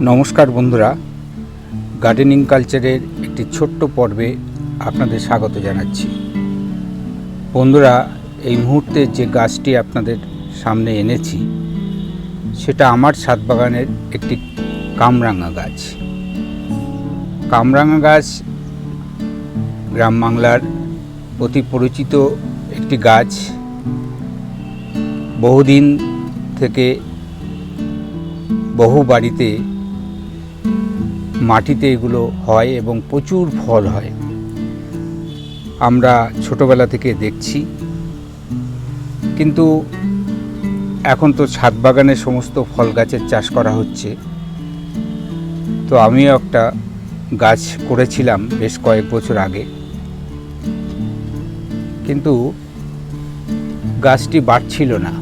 নমস্কার বন্ধুরা। গার্ডেনিং কালচারের একটি ছোট্ট পর্বে আপনাদের স্বাগত জানাচ্ছি। বন্ধুরা, এই মুহূর্তে যে গাছটি আপনাদের সামনে এনেছি, সেটা আমার ছাদ বাগানের একটি কামরাঙা গাছ। কামরাঙা গাছ গ্রাম বাংলার অতি পরিচিত একটি গাছ। বহুদিন থেকে বহু বাড়িতে মাটিতে এগুলো হয় এবং প্রচুর ফল হয়। আমরা ছোটবেলা থেকে দেখছি। কিন্তু এখন তো ছাদ বাগানে সমস্ত ফল গাছের চাষ করা হচ্ছে। তো আমিও একটা গাছ করেছিলাম বেশ কয়েক বছর আগে। কিন্তু গাছটি বাড়ছিল না।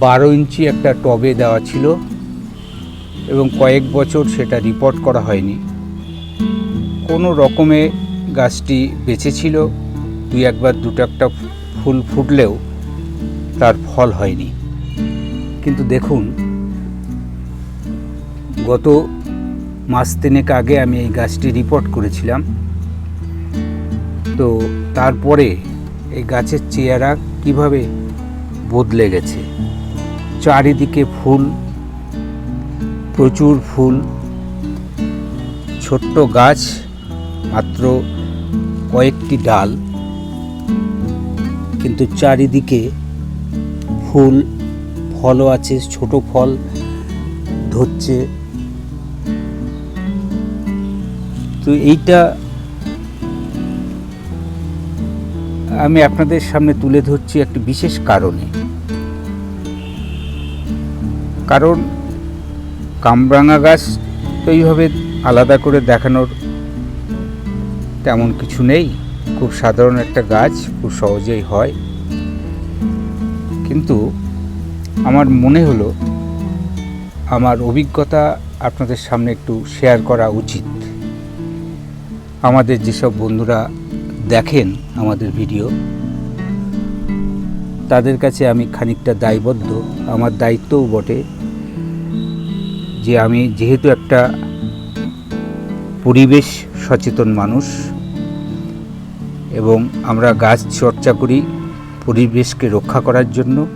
বারো ইঞ্চি একটা টবে দেওয়া ছিল। এবং কয়েক বছর সেটা রিপোর্ট করা হয়নি। কোনো রকমে গাছটি বেঁচে ছিল দুই একবার দুটো একটা ফুল ফুটলেও তার ফল হয়নি। কিন্তু দেখুন, গত মাস তিনেক আগে আমি এই গাছটি রিপোর্ট করেছিলাম। তো তারপরে এই গাছের চেয়ারা কীভাবে বদলে গেছে? চারিদিকে ফুল প্রচুর ফুল, ছোট্ট গাছ, মাত্র কয়েকটি ডাল। কিন্তু চারিদিকে ফুল, ফলও আছে, ছোট ফল ধরছে। তো এইটা আমি আপনাদের সামনে তুলে ধরছি একটি বিশেষ কারণে। কারণ কামরাঙা গাছ, তো এইভাবে আলাদা করে দেখানোর তেমন কিছু নেই। খুব সাধারণ একটা গাছ, খুব সহজেই হয়। কিন্তু আমার মনে হলো, আমার অভিজ্ঞতা আপনাদের সামনে একটু শেয়ার করা উচিত। আমাদের যেসব বন্ধুরা দেখেন আমাদের ভিডিও তাদের কাছে আমি খানিকটা দায়বদ্ধ। আমার দায়িত্বও বটে যে আমি যেহেতু একটা পরিবেশ সচেতন মানুষ এবং আমরা গাছ চর্চা করি পরিবেশকে রক্ষা করার জন্য,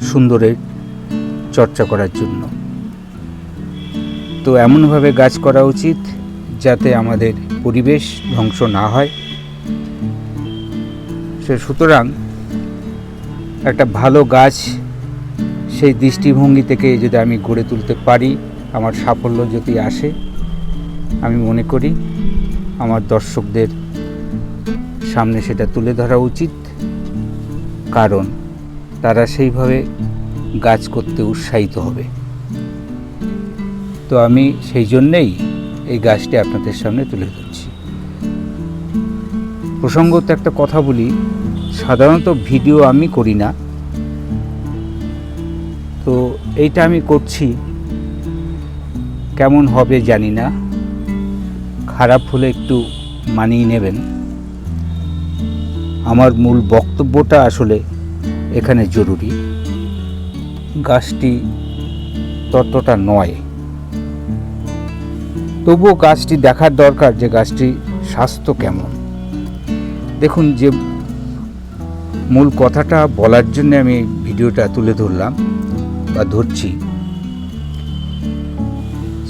সুন্দরের চর্চা করার জন্য। তো এমনভাবে গাছ করা উচিত যাতে আমাদের পরিবেশ ধ্বংস না হয়। সে সুতরাং একটা ভালো গাছ সেই দৃষ্টিভঙ্গি থেকে যদি আমি গড়ে তুলতে পারি, আমার সাফল্য যদি আসে, আমি মনে করি আমার দর্শকদের সামনে সেটা তুলে ধরা উচিত। কারণ তারা সেইভাবে গাছ করতে উৎসাহিত হবে। তো আমি সেই জন্যেই এই গাছটি আপনাদের সামনে তুলে ধরছি। প্রসঙ্গত একটা কথা বলি, সাধারণত ভিডিও আমি করি না তো এইটা আমি করছি। কেমন হবে জানি না। খারাপ হলে একটু মানিয়ে নেবেন। আমার মূল বক্তব্যটা আসলে এখানে জরুরি। গাছটি ততটা নয়। তবুও গাছটি দেখার দরকার যে গাছটি স্বাস্থ্য কেমন। দেখুন, যে মূল কথাটা বলার জন্য আমি ভিডিওটা তুলে ধরলাম। বা ধরছি,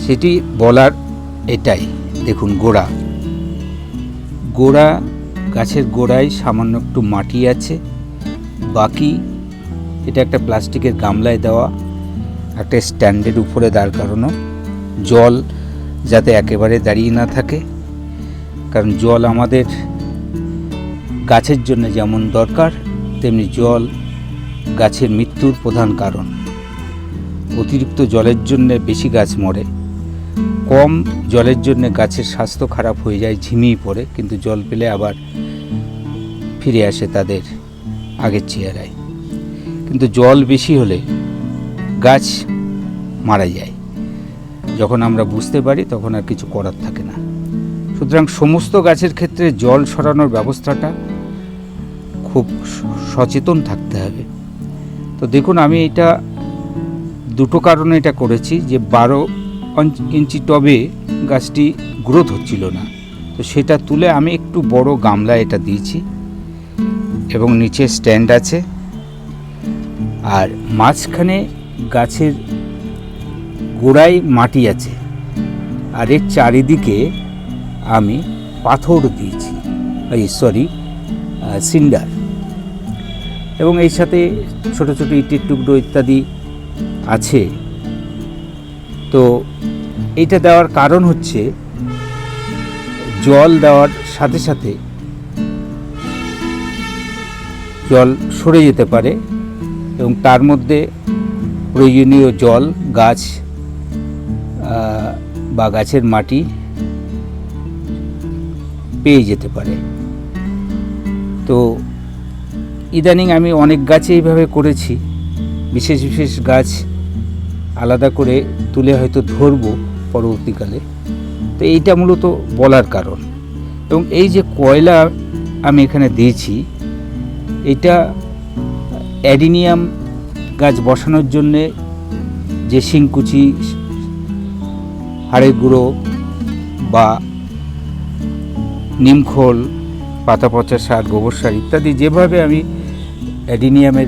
সেটি বলার এটাই। দেখুন, গোড়া। গোড়া, গাছের গোড়ায় সামান্য একটু মাটি আছে। বাকি, এটা একটা প্লাস্টিকের গামলায় দেওয়া, একটা স্ট্যান্ডের উপরে দাঁড় করানো। জল যাতে একেবারে দাঁড়িয়ে না থাকে, কারণ জল আমাদের গাছের জন্য যেমন দরকার, তেমনি জল গাছের মৃত্যুর প্রধান কারণ। অতিরিক্ত জলের জন্য বেশি গাছ মরে। কম জলের জন্য গাছের স্বাস্থ্য খারাপ হয়ে যায়, ঝিমিয়ে পড়ে, কিন্তু জল পেলে আবার ফিরে আসে তাদের আগের চেহারায়। কিন্তু জল বেশি হলে গাছ মারা যায়। যখন আমরা বুঝতে পারি, তখন আর কিছু করার থাকে না। সুতরাং সমস্ত গাছের ক্ষেত্রে জল সরানোর ব্যবস্থাটা খুব সচেতন থাকতে হবে। তো দেখুন, আমি এটা দুটো কারণে এটা করেছি যে বারো ইঞ্চি টবে গাছটি গ্রোথ হচ্ছিল না। তো সেটা তুলে আমি একটু বড় গামলা এটা দিয়েছি এবং নিচে স্ট্যান্ড আছে। আর মাঝখানে গাছের গোড়ায় মাটি আছে। আর এর চারিদিকে আমি পাথর দিয়েছি। এই সরি সিন্ডার। এবং এই সাথে ছোট ছোট ইটের টুকরো ইত্যাদি আছে। তো এটা দেওয়ার কারণ হচ্ছে, জল দেওয়ার সাথে সাথে জল সরে যেতে পারে এবং তার মধ্যে প্রয়োজনীয় জল, গাছ বা গাছের মাটি পেয়ে যেতে পারে। তো ইদানিং আমি অনেক গাছে এইভাবে করেছি। বিশেষ বিশেষ গাছ আলাদা করে তুলে হয়তো ধরবো পরবর্তীকালে। তো এইটা মূলত বলার কারণ। এবং এই যে কয়লা আমি এখানে দিয়েছি, এটা অ্যাডিনিয়াম গাছ বসানোর জন্যে যে শিংকুচি, হাড়ের গুঁড়ো বা নিমখোল পাতা পচা সার, গোবর সার ইত্যাদি যেভাবে আমি অ্যাডিনিয়ামের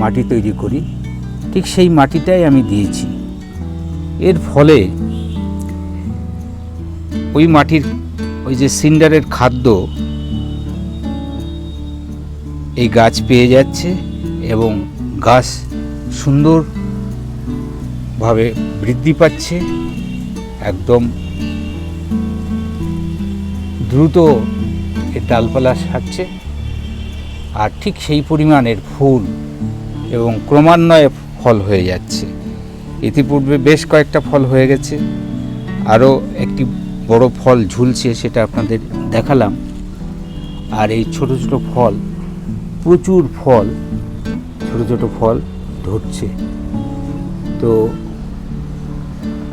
মাটি তৈরি করি, ঠিক সেই মাটিটাই আমি দিয়েছি। এর ফলে ওই মাটির ওই যে সিন্ডারের খাদ্য এই গাছ পেয়ে যাচ্ছে এবং গাছ সুন্দরভাবে বৃদ্ধি পাচ্ছে, একদম দ্রুত এর ডালপালা সারছে, আর ঠিক সেই পরিমাণের ফুল এবং ক্রমান্বয়ে ফল হয়ে যাচ্ছে। ইতিপূর্বে বেশ কয়েকটা ফল হয়ে গেছে। আরও একটি বড় ফল ঝুলছে সেটা আপনাদের দেখালাম। আর এই ছোট ছোট ফল, প্রচুর ফল, ছোট ছোট ফল ধরছে। তো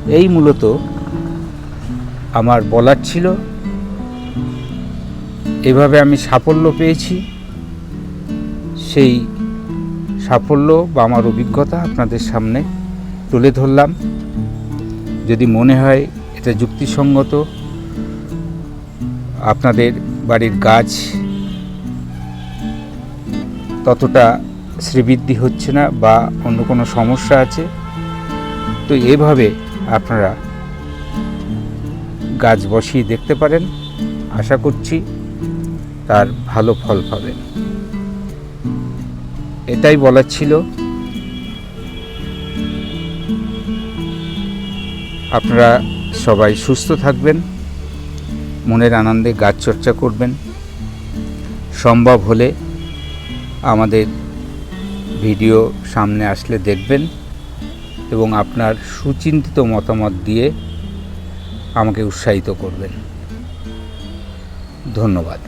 এই মূলত আমার বলার ছিল। এভাবে আমি সাফল্য পেয়েছি। সেই সাফল্য বা আমার অভিজ্ঞতা আপনাদের সামনে তুলে ধরলাম। যদি মনে হয় এটা যুক্তিসঙ্গত, আপনাদের বাড়ির গাছ ততটা শ্রীবৃদ্ধি হচ্ছে না বা অন্য কোনো সমস্যা আছে, তো এভাবে আপনারা গাছ বসিয়ে দেখতে পারেন। আশা করছি তার ভালো ফল পাবেন। এটাই বলার ছিল। আপনারা সবাই সুস্থ থাকবেন, মনের আনন্দে গাছ চর্চা করবেন। সম্ভব হলে আমাদের ভিডিও সামনে আসলে দেখবেন এবং আপনার সুচিন্তিত মতামত দিয়ে আমাকে উৎসাহিত করবেন। ধন্যবাদ।